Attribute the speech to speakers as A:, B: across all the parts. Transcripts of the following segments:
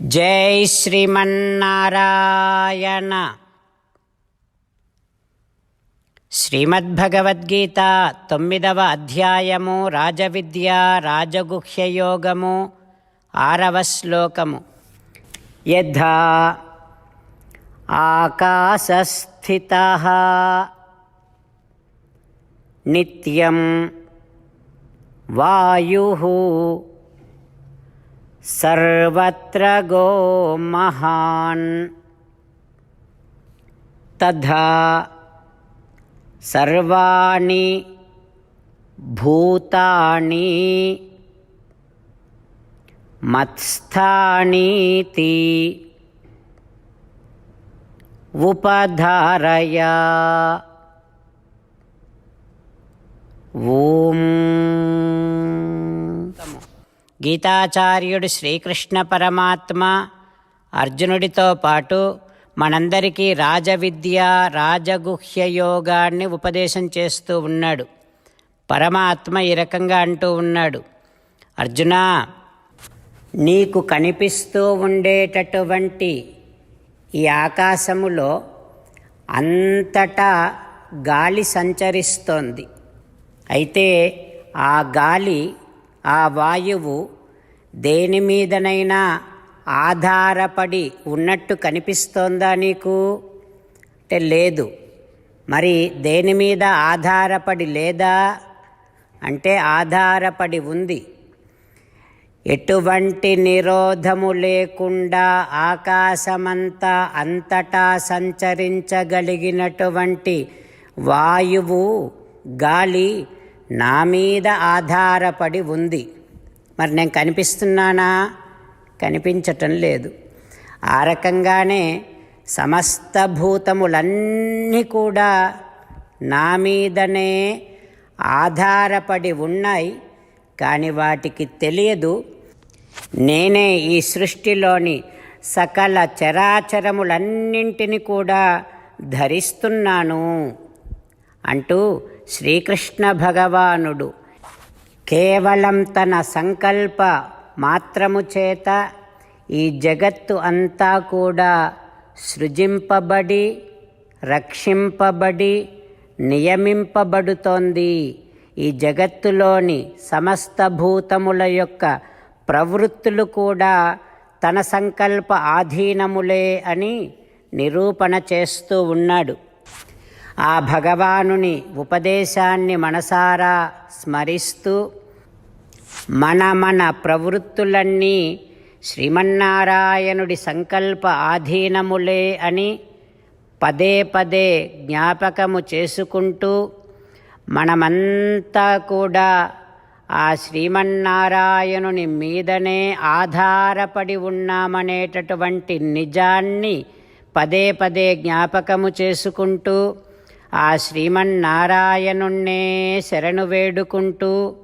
A: జై శ్రీమన్నారాయణ. శ్రీమద్భగవద్గీత తొమ్మిదవ అధ్యాయము రాజవిద్య రాజగుహ్యయోగము ఆరవ శ్లోకము. యథా ఆకాశస్థిత నిత్యం వాయు सर्वत्र गो महान्। तथा सर्वाणि भूतानि मत्स्थानीति उपधारय। ॐ గీతాచార్యుడు శ్రీకృష్ణ పరమాత్మ అర్జునుడితో పాటు మనందరికీ రాజవిద్య రాజగుహ్య యోగాన్ని ఉపదేశం చేస్తూ ఉన్నాడు. పరమాత్మ ఈ రకంగా అంటూ ఉన్నాడు. అర్జున నీకు కనిపిస్తూ ఉండేటటువంటి ఈ ఆకాశములో అంతటా గాలి సంచరిస్తోంది. అయితే ఆ గాలి ఆ వాయువు దేని మీదనైనా ఆధారపడి ఉన్నట్టు కనిపిస్తోందా నీకు? అంటే లేదు. మరి దేని మీద ఆధారపడి లేదా? అంటే ఆధారపడి ఉంది. ఎటువంటి నిరోధము లేకుండా ఆకాశమంతా అంతటా సంచరించగలిగినటువంటి వాయువు గాలి నా మీద ఆధారపడి ఉంది. మరి నేను కనిపిస్తున్నానా? కనిపించటం లేదు. ఆ రకంగానే సమస్త భూతములన్నీ కూడా నా మీదనే ఆధారపడి ఉన్నాయి. కానీ వాటికి తెలియదు. నేనే ఈ సృష్టిలోని సకల చరాచరములన్నింటిని కూడా ధరిస్తున్నాను అంటూ శ్రీకృష్ణ భగవానుడు. కేవలం తన సంకల్ప మాత్రము చేత ఈ జగత్తు అంతా కూడా సృజింపబడి రక్షింపబడి నియమింపబడుతోంది. ఈ జగత్తులోని సమస్త భూతముల యొక్క ప్రవృత్తులు కూడా తన సంకల్ప ఆధీనములే అని నిరూపణ చేస్తూ ఉన్నాడు. ఆ భగవానుని ఉపదేశాన్ని మనసారా స్మరిస్తూ మన మన ప్రవృత్తులన్నీ శ్రీమన్నారాయణుడి సంకల్ప ఆధీనములే అని పదే పదే జ్ఞాపకము చేసుకుంటూ మనమంతా కూడా ఆ శ్రీమన్నారాయణుని మీదనే ఆధారపడి ఉన్నామనేటటువంటి నిజాన్ని పదే పదే జ్ఞాపకము చేసుకుంటూ ఆ శ్రీమన్నారాయణుణ్ణే శరణు వేడుకుంటూ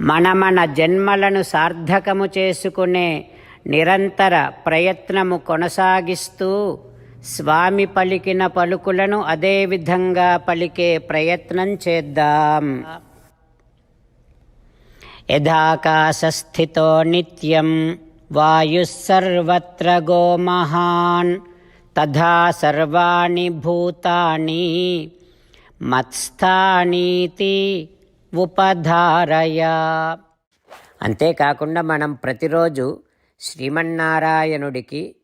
A: మన మన జన్మలను సార్థకము చేసుకునే నిరంతర ప్రయత్నము కొనసాగిస్తూ స్వామి పలికిన పలుకులను అదేవిధంగా పలికే ప్రయత్నం చేద్దాం. యథాకాశస్థితో నిత్యం వాయు గోమహాన్ తథా సర్వాణి భూతాని మత్స్థానీతి ఉపధారయ. అంతేకాకుండా మనం ప్రతిరోజు శ్రీమన్నారాయణుడికి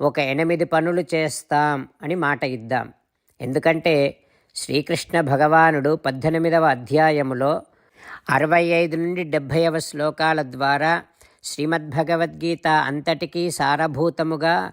A: ఒక ఎనిమిది పనులు చేస్తాం అని మాట ఇద్దాం. ఎందుకంటే శ్రీకృష్ణ భగవానుడు పద్దెనిమిదవ అధ్యాయములో అరవై ఐదు నుండి డెబ్భైవ శ్లోకాల ద్వారా శ్రీమద్భగవద్గీత అంతటికీ సారభూతముగా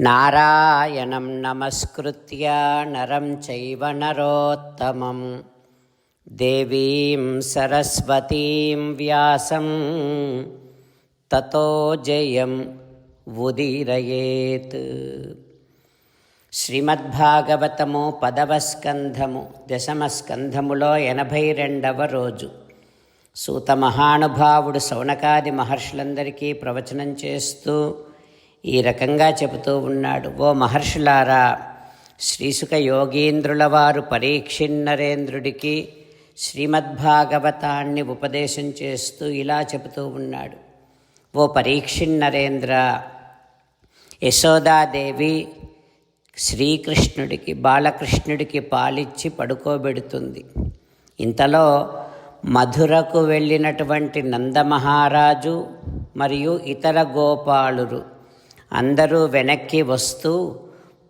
A: నారాయణం నమస్కృత్య నరం చైవ నరోత్తమం. దేవీం సరస్వతీం వ్యాసం. తతో జయం ఉదీరయేత్. శ్రీమద్భాగవతము పదవ స్కంధము దశమ స్కంధములో ఎనభై రెండవ రోజు. సూత మహానుభావుడు సౌనకాది మహర్షులందరికీ ప్రవచనం చేస్తూ ఈ రకంగా చెబుతూ ఉన్నాడు. ఓ మహర్షులారా శ్రీసుక యోగీంద్రుల వారు పరీక్షిన్నరేంద్రుడికి శ్రీమద్భాగవతాన్ని ఉపదేశం చేస్తూ ఇలా చెబుతూ ఉన్నాడు. ఓ పరీక్షిన్నరేంద్ర యశోదాదేవి శ్రీకృష్ణుడికి బాలకృష్ణుడికి పాలిచ్చి పడుకోబెడుతుంది. ఇంతలో మధురకు వెళ్ళినటువంటి నందమహారాజు మరియు ఇతర గోపాలురు అందరూ వెనక్కి వస్తూ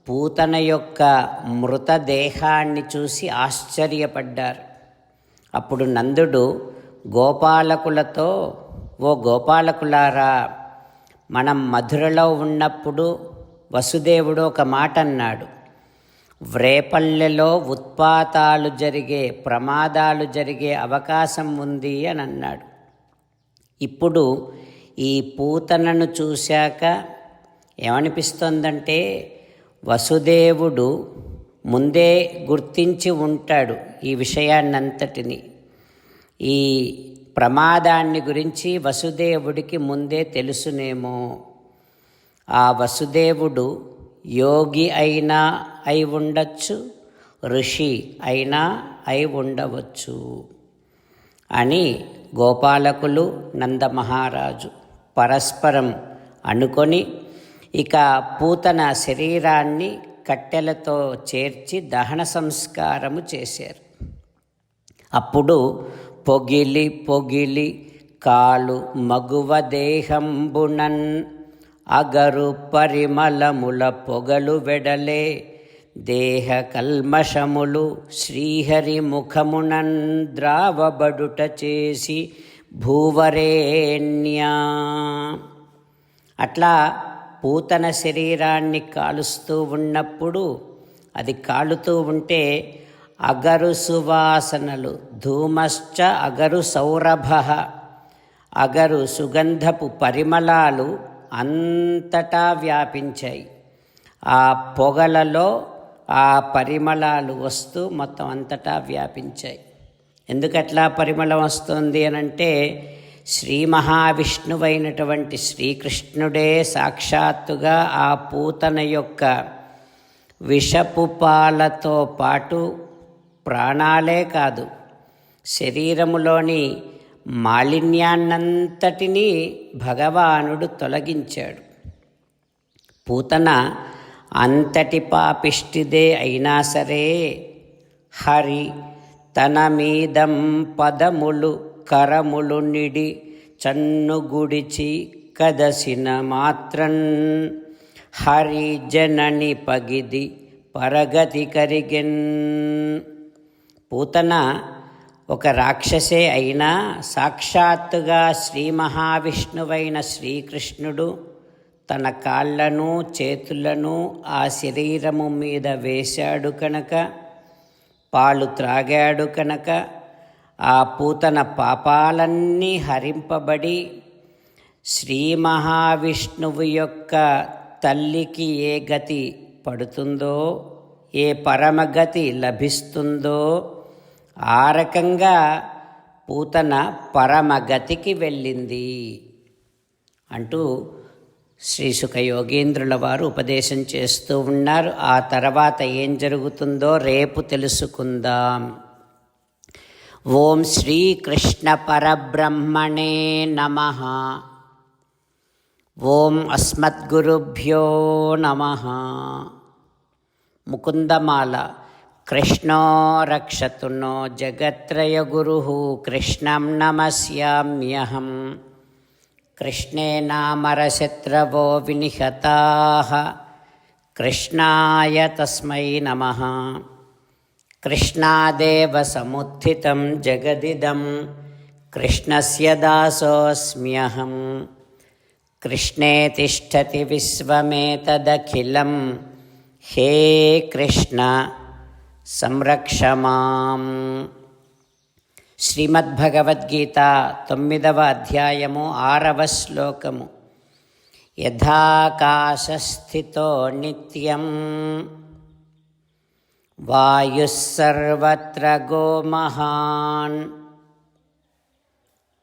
A: పూతన యొక్క మృతదేహాన్ని చూసి ఆశ్చర్యపడ్డారు. అప్పుడు నందుడు గోపాలకులతో ఓ గోపాలకులారా మనం మధురలో ఉన్నప్పుడు వసుదేవుడు ఒక మాట అన్నాడు వ్రేపల్లెలో ఉత్పాతాలు జరిగే ప్రమాదాలు జరిగే అవకాశం ఉంది అని అన్నాడు. ఇప్పుడు ఈ పూతనను చూశాక ఏమనిపిస్తోందంటే వసుదేవుడు ముందే గుర్తించి ఉంటాడు ఈ విషయాన్నంతటిని. ఈ ప్రమాదాన్ని గురించి వసుదేవుడికి ముందే తెలుసునేమో. ఆ వసుదేవుడు యోగి అయినా అయి ఉండొచ్చు ఋషి అయినా అయి ఉండవచ్చు అని గోపాలకులు నందమహారాజు పరస్పరం అనుకొని ఇక పూతన శరీరాన్ని కట్టెలతో చేర్చి దహన సంస్కారము చేశారు. అప్పుడు పొగిలి పొగిలి కాలు మగువ దేహంబునన్ అగరు పరిమళముల పొగలు వెడలే దేహ కల్మషములు శ్రీహరి ముఖమునన్ ద్రావబడుట చేసి భూవరేణ్యా. అట్లా పూతన శరీరాన్ని కాలుస్తూ ఉన్నప్పుడు అది కాలుతూ ఉంటే అగరు సువాసనలు ధూమశ్చ అగరు సౌరభ అగరు సుగంధపు పరిమళాలు అంతటా వ్యాపించాయి. ఆ పొగలలో ఆ పరిమళాలు వస్తూ మొత్తం అంతటా వ్యాపించాయి. ఎందుకట్లా పరిమళం వస్తుంది అనంటే శ్రీ మహావిష్ణువైనటువంటి శ్రీకృష్ణుడే సాక్షాత్తుగా ఆ పూతన యొక్క విషపు పాలతో పాటు ప్రాణాలే కాదు శరీరములోని మాలిన్యాన్నంతటినీ భగవానుడు తొలగించాడు. పూతన అంతటి పాపిష్టిదే అయినా సరే హరి తన మీదం పదములు కరములు నిడి చన్ను గుడిచి కదసిన మాత్రన్. హరి జనని పగిది పరగతి కరిగెన్. పూతన ఒక రాక్షసే అయినా సాక్షాత్తుగా శ్రీ మహావిష్ణువైన శ్రీకృష్ణుడు తన కాళ్ళను చేతులను ఆ శరీరము మీద వేశాడు కనుక పాలు త్రాగాడు కనుక ఆ పూతన పాపాలన్నీ హరింపబడి శ్రీ మహావిష్ణువు యొక్క తల్లికి ఏ గతి పడుతుందో ఏ పరమగతి లభిస్తుందో ఆ రకంగా పూతన పరమగతికి వెళ్ళింది అంటూ శ్రీ సుఖ యోగేంద్రుల వారు ఉపదేశం చేస్తూ ఉన్నారు. ఆ తర్వాత ఏం జరుగుతుందో రేపు తెలుసుకుందాం. ॐ श्रीकृष्णपरब्रह्मणे नम ओं अस्मद्गुभ्यो नम मुकुंदमाला कृष्णो रक्षतु नो जगत्रयगुरुः कृष्णं कृष्ण कृष्णे नामरशत्रवो विनिहताः कृष्णाय तस्मै नमः నమ కృష్ణాదేవ సముత్థితం జగదిదం కృష్ణస్య దాసోऽస్మ్యహం కృష్ణే తిష్టతి విశ్వమేతదఖిలం హే కృష్ణ సంరక్ష మాం. శ్రీమద్భగవద్గీత తొమ్మిదవ అధ్యాయము ఆరవ శ్లోకము. యథాకాశస్థితో నిత్యం వాయుస్సర్వత్ర గోమహాన్.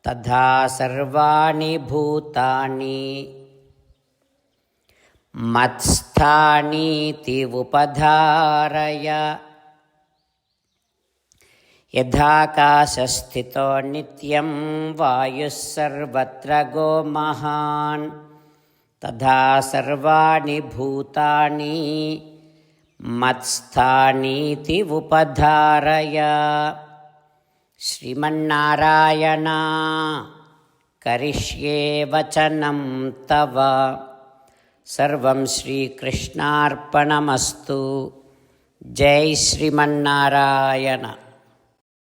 A: తథా సర్వాణి భూతాని. మత్స్థానీతి ఉపధారయ. యథాకాశస్థితో నిత్యం వాయుः సర్వత్ర గోమహాన్. తథా సర్వాణి భూతాని. మత్స్థానీతి ఉపధారయ. శ్రీమన్నారాయణ కరిష్యే వచనం తవ. సర్వం శ్రీకృష్ణార్పణమస్తు. జై శ్రీమన్నారాయణ.